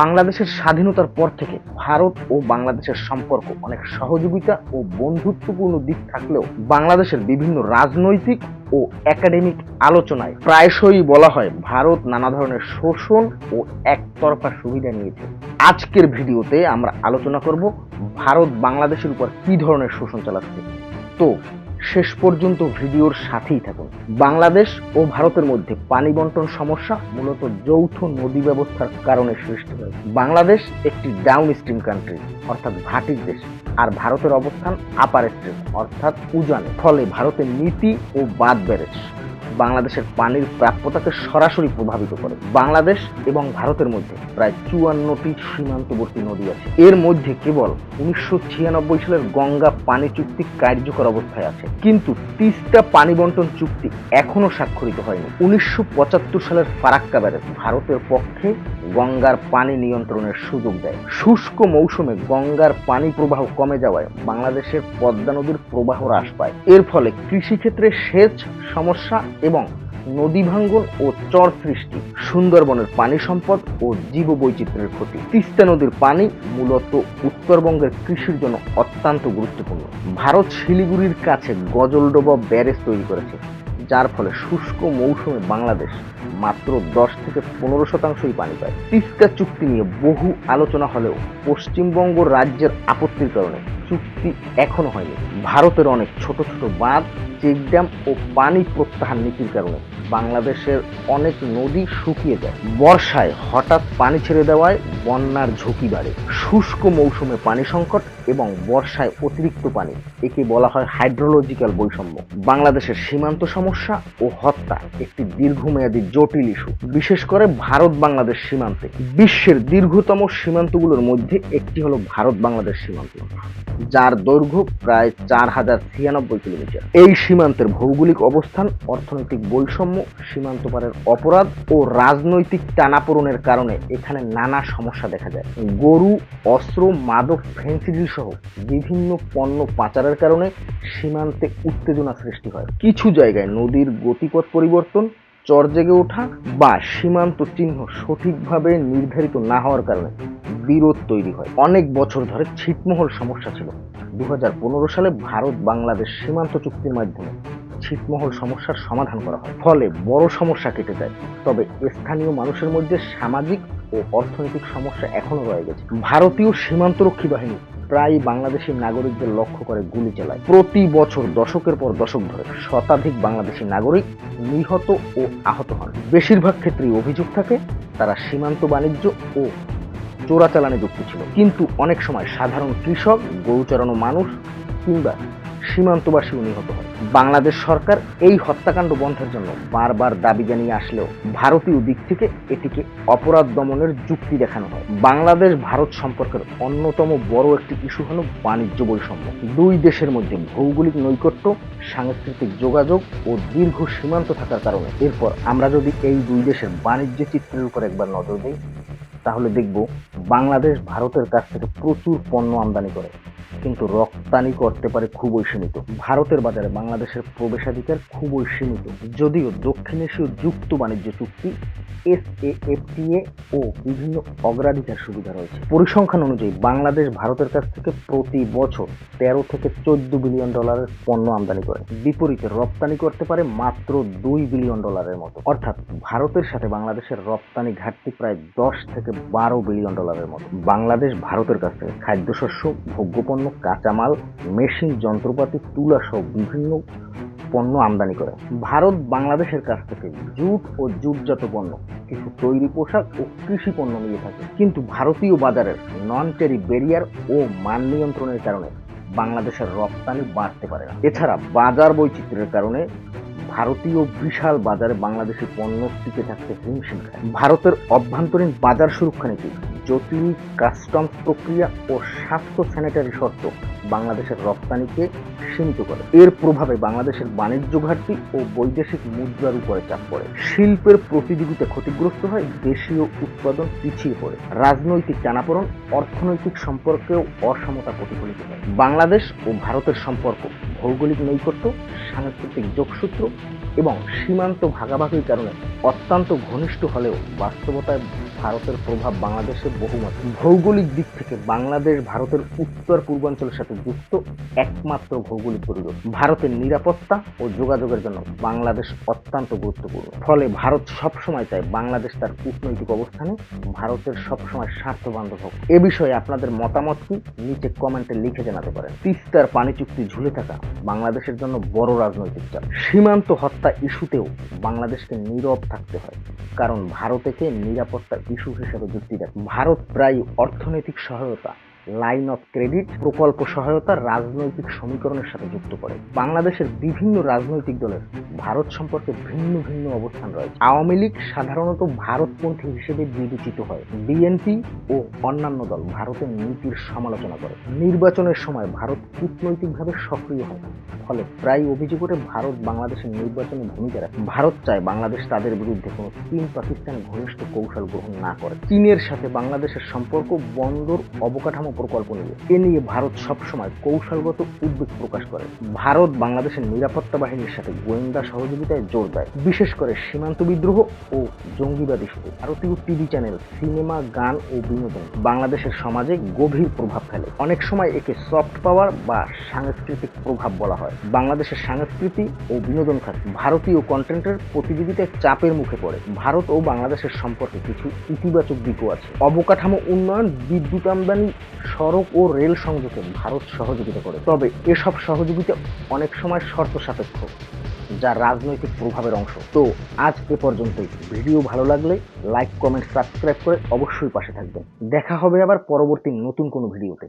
বাংলাদেশের স্বাধীনতার পর থেকে ভারত ও বাংলাদেশের সম্পর্ক অনেক সহযোগিতা ও বন্ধুত্বপূর্ণ দিক থাকলেও বাংলাদেশের বিভিন্ন রাজনৈতিক ও একাডেমিক আলোচনায় প্রায়শই বলা হয় ভারত নানা ধরনের শোষণ ও একতরফা সুবিধা নিয়েছে। আজকের ভিডিওতে আমরা আলোচনা করব ভারত বাংলাদেশের উপর কি ধরনের শোষণ চালাচ্ছে। তো শেষ পর্যন্ত ভিডিওর সাথেই থাকুন। বাংলাদেশ ও ভারতের মধ্যে পানি বন্টন সমস্যা মূলত যৌথ নদী ব্যবস্থার কারণে সৃষ্টি হয়। বাংলাদেশ একটি ডাউন স্ট্রিম কান্ট্রি অর্থাৎ ভাটির দেশ, আর ভারতের অবস্থান আপার স্ট্রিম অর্থাৎ উজানে। ফলে ভারতের নীতি ও বাদ ব্যারেজ বাংলাদেশের পানির প্রাপ্যতাকে সরাসরি প্রভাবিত করে। বাংলাদেশ এবং ভারতের মধ্যে প্রায় চুয়ান্নটি সীমান্তবর্তী নদী আছে। এর মধ্যে কেবল উনিশশো ছিয়ানব্বই সালের গঙ্গা পানি চুক্তি কার্যকর অবস্থায় আছে। কিন্তু তিস্তা পানি বন্টন চুক্তি এখনও স্বাক্ষরিত হয়নি। উনিশশো পঁচাত্তর সালের ফারাক্কা ব্যারেজ ভারতের পক্ষে গঙ্গার পানি নিয়ন্ত্রণের সুযোগ দেয়। শুষ্ক মৌসুমে গঙ্গার পানি প্রবাহ কমে যাওয়ায় বাংলাদেশের পদ্মা নদীর প্রবাহ হ্রাস পায়। এর ফলে কৃষিক্ষেত্রে সেচ সমস্যা এবং নদী ভাঙ্গন ও চর সৃষ্টি, সুন্দরবনের পানি সম্পদ ও জীববৈচিত্র্যের ক্ষতি। তিস্তা নদীর পানি মূলত উত্তরবঙ্গের কৃষির জন্য অত্যন্ত গুরুত্বপূর্ণ। ভারত শিলিগুড়ির কাছে গজলডোবা ব্যারেজ তৈরি করেছে, যার ফলে শুষ্ক মৌসুমে বাংলাদেশ মাত্র দশ থেকে পনেরো শতাংশই পানি পায়। তিস্তা চুক্তি নিয়ে বহু আলোচনা হলেও পশ্চিমবঙ্গ রাজ্যের আপত্তির কারণে চুক্তি এখনও হয়নি। ভারতের অনেক ছোট ছোট বাঁধ চেকড্যাম ও পানি প্রত্যাহার নীতির কারণে বাংলাদেশের অনেক নদী শুকিয়ে যায়। বর্ষায় হঠাৎ পানি ছেড়ে দেওয়ায় বন্যার ঝুঁকি বাড়ে। শুষ্ক মৌসুমে পানি সংকট এবং বর্ষায় অতিরিক্ত পানি, একে বলা হয় হাইড্রোলজিক্যাল বৈষম্য। বাংলাদেশের সীমান্ত সমস্যা ও হত্যা একটি দীর্ঘমেয়াদী জটিল ইস্যু। বিশেষ করে ভারত বাংলাদেশ সীমান্তে। বিশ্বের দীর্ঘতম সীমান্তগুলোর মধ্যে একটি হলো ভারত বাংলাদেশ সীমান্ত, যার দৈর্ঘ্য প্রায় চার হাজার ছিয়ানব্বই কিলোমিটার। এই সীমান্তের ভৌগোলিক অবস্থান, অর্থনৈতিক বৈষম্য সীমান্ত পারের অপরাধ ও রাজনৈতিক টানাপোড়নের কারণে এখানে নানা সমস্যা দেখা যায়। গরু, অস্ত্র, মাদক ফেন্সিডিল সহ বিভিন্ন পণ্য পাচারের কারণে সীমান্তে উত্তেজনা সৃষ্টি হয়। কিছু জায়গায় নদীর গতিপথ পরিবর্তন, চর জেগে ওঠা বা সীমান্ত চিহ্ন সঠিকভাবে নির্ধারিত না হওয়ার কারণে বিরোধ তৈরি হয়। অনেক বছর ধরে ছিটমহল সমস্যা ছিল। দু হাজার পনেরো সালে ভারত বাংলাদেশ সীমান্ত চুক্তির মাধ্যমে ছিটমহল সমস্যার সমাধান করা হয়। ফলে বড় সমস্যা কেটে যায়। তবে স্থানীয় মানুষের মধ্যে সামাজিক ও অর্থনৈতিক সমস্যা এখনও রয়ে গেছে। ভারতীয় সীমান্তরক্ষী বাহিনী প্রায় বাংলাদেশি নাগরিকদের লক্ষ্য করে গুলি চালায়। প্রতি বছর দশকের পর দশক ধরে শতাধিক বাংলাদেশি নাগরিক নিহত ও আহত হন। বেশিরভাগ ক্ষেত্রেই অভিযোগ থাকে, তারা সীমান্ত বাণিজ্য ও চোরাচালানে যুক্ত ছিল। কিন্তু অনেক সময় সাধারণ কৃষক গরু চড়ানো মানুষ কিংবা সীমান্তবাসীও নিহত হয় বাংলাদেশ সরকার এই হত্যাকাণ্ড বন্ধের জন্য বারবার দাবি জানিয়ে আসলেও ভারতীয় দিক থেকে এটিকে অপরাধ দমনের যুক্তি দেখানো হয়। বাংলাদেশ ভারত সম্পর্কের অন্যতম বড় একটি ইস্যু হল বাণিজ্য বৈষম্য। দুই দেশের মধ্যে ভৌগোলিক নৈকট্য, সাংস্কৃতিক যোগাযোগ ও দীর্ঘ সীমান্ত থাকার কারণে। এরপর আমরা যদি এই দুই দেশের বাণিজ্য চিত্রের উপর একবার নজর দিই তাহলে দেখব বাংলাদেশ ভারতের কাছ থেকে প্রচুর পণ্য আমদানি করে। কিন্তু রপ্তানি করতে পারে খুবই সীমিত। ভারতের বাজারে বাংলাদেশের প্রবেশাধিকার খুবই সীমিত। যদিও দক্ষিণ এশীয় যুক্ত বাণিজ্য চুক্তি এস এফটিএ ও বিভিন্ন অগ্রাধিকার সুবিধা রয়েছে। পরিসংখ্যান অনুযায়ী বাংলাদেশ ভারতের কাছ থেকে প্রতি বছর তেরো থেকে চোদ্দ বিলিয়ন ডলারের পণ্য আমদানি করে। বিপরীতে রপ্তানি করতে পারে মাত্র দুই বিলিয়ন ডলারের মতো। অর্থাৎ ভারতের সাথে বাংলাদেশের রপ্তানি ঘাটতি প্রায় দশ থেকে বারো বিলিয়ন ডলারের মতো। বাংলাদেশ ভারতের কাছ থেকে খাদ্যশস্য, ভোগ্যপণ্য কাঁচামাল, মেশিন, যন্ত্রপাতি, তুলা সহ বিভিন্ন পণ্য আমদানি করে। ভারত বাংলাদেশের কাছ থেকে জুট ও জুটজাত পণ্য, কিছু তৈরি পোশাক ও কৃষি পণ্য নিয়ে থাকে। কিন্তু ভারতীয় বাজারের নন টেরি ব্যারিয়ার ও মান নিয়ন্ত্রণের কারণে বাংলাদেশের রপ্তানি বাড়তে পারে না। এছাড়া বাজার বৈচিত্র্যের কারণে ভারতীয় বিশাল বাজারে বাংলাদেশি পণ্য টিকে থাকতে হিমশিম খায়। ভারতের অভ্যন্তরীণ বাজার সুরক্ষা নীতি জটিল কাস্টমস প্রক্রিয়া ও স্বাস্থ্য স্যানিটারি শর্ত বাংলাদেশের রপ্তানিকে সীমিত করে। এর প্রভাবে বাংলাদেশের বাণিজ্য ঘাটতি ও বৈদেশিক মুদ্রার উপরে চাপ পড়ে। শিল্পের প্রতিযোগিতা ক্ষতিগ্রস্ত হয়, দেশীয় উৎপাদন পিছিয়ে পড়ে। রাজনৈতিক টানাপোড়ন, অর্থনৈতিক সম্পর্কেও অসমতা প্রতিফলিত হয়। বাংলাদেশ ও ভারতের সম্পর্ক ভৌগোলিক নৈকট্য, সাংস্কৃতিক যোগসূত্র এবং সীমান্ত ভাগাভাগির কারণে অত্যন্ত ঘনিষ্ঠ হলেও বাস্তবতায় ভারতের প্রভাব বাংলাদেশে বহুমত। ভৌগোলিক দিক থেকে বাংলাদেশ ভারতের উত্তর পূর্বাঞ্চলের সাথে যুক্ত একমাত্র ভৌগোলিক পরিবেশ ভারতের নিরাপত্তা ও যোগাযোগের জন্য বাংলাদেশ অত্যন্ত গুরুত্বপূর্ণ। ফলে ভারত সবসময় চায় বাংলাদেশ তার কূটনৈতিক অবস্থানে ভারতের সবসময় স্বার্থ বান্ধব হোক। এ বিষয়ে আপনাদের মতামত কি? নিচে কমেন্টে লিখে জানাতে পারেন। তিস্তার পানি চুক্তি ঝুলে থাকা বাংলাদেশের জন্য বড় রাজনৈতিক চাপ। সীমান্ত হত্যা ইস্যুতেও বাংলাদেশকে নীরব থাকতে হয়। কারণ ভারতকে নিরাপত্তা ইস্যু হিসেবে যুক্তি দেয়। ভারত প্রায় অর্থনৈতিক সহায়তা লাইন অফ ক্রেডিট প্রকল্প সহায়তা রাজনৈতিক সমীকরণের সাথে যুক্ত করে। বাংলাদেশের বিভিন্ন রাজনৈতিক দলের ভারত সম্পর্কে ভিন্ন ভিন্ন অবস্থান রয়েছে। আওয়ামী লীগ সাধারণত ভারতপন্থী হিসেবে বিবেচিত হয়। বিএনপি ও অন্যান্য দল ভারতের নীতির সমালোচনা করে। নির্বাচনের সময় ভারত কূটনৈতিকভাবে সক্রিয় হয়, ফলে প্রায় অভিযোগ ওঠে ভারত বাংলাদেশের নির্বাচনে ভূমিকা রাখে। ভারত চায় বাংলাদেশ তাদের বিরুদ্ধে কোনো চীন পাকিস্তান ঘনিষ্ঠ কৌশল গ্রহণ না করে। চীনের সাথে বাংলাদেশের সম্পর্ক বন্দর অবকাঠামো প্রকল্প নিয়ে এ নিয়ে ভারত সবসময় কৌশলগত উদ্বেগ প্রকাশ করে। ভারত বাংলাদেশের নিরাপত্তা বাহিনীর সাথে গোয়েন্দা সহযোগিতায় জোর দেয়। বিশেষ করে সীমান্ত বিদ্রোহ ও জঙ্গিবাদ ইস্যুতে ভারতীয় টিভি চ্যানেল সিনেমা, গান ও বিনোদন বাংলাদেশের সমাজে গভীর প্রভাব ফেলে। অনেক সময় একে সফট পাওয়ার বা সাংস্কৃতিক প্রভাব বলা হয়। বাংলাদেশের সংস্কৃতি ও বিনোদন খাত ভারতীয় কন্টেন্টের প্রতিযোগিতায় চাপের মুখে পড়ে। ভারত ও বাংলাদেশের সম্পর্কে কিছু ইতিবাচক দিকও আছে। অবকাঠামো উন্নয়ন, বিদ্যুৎ আমদানি সড়ক ও রেল সংযোগে ভারত সহযোগিতা করে। তবে এসব সহযোগিতা অনেক সময় শর্ত সাপেক্ষ যা রাজনৈতিক প্রভাবের অংশ। তো আজ এ পর্যন্তই। ভিডিও ভালো লাগলে লাইক, কমেন্ট, সাবস্ক্রাইব করে অবশ্যই পাশে থাকবেন। দেখা হবে আবার পরবর্তী নতুন কোনো ভিডিওতে।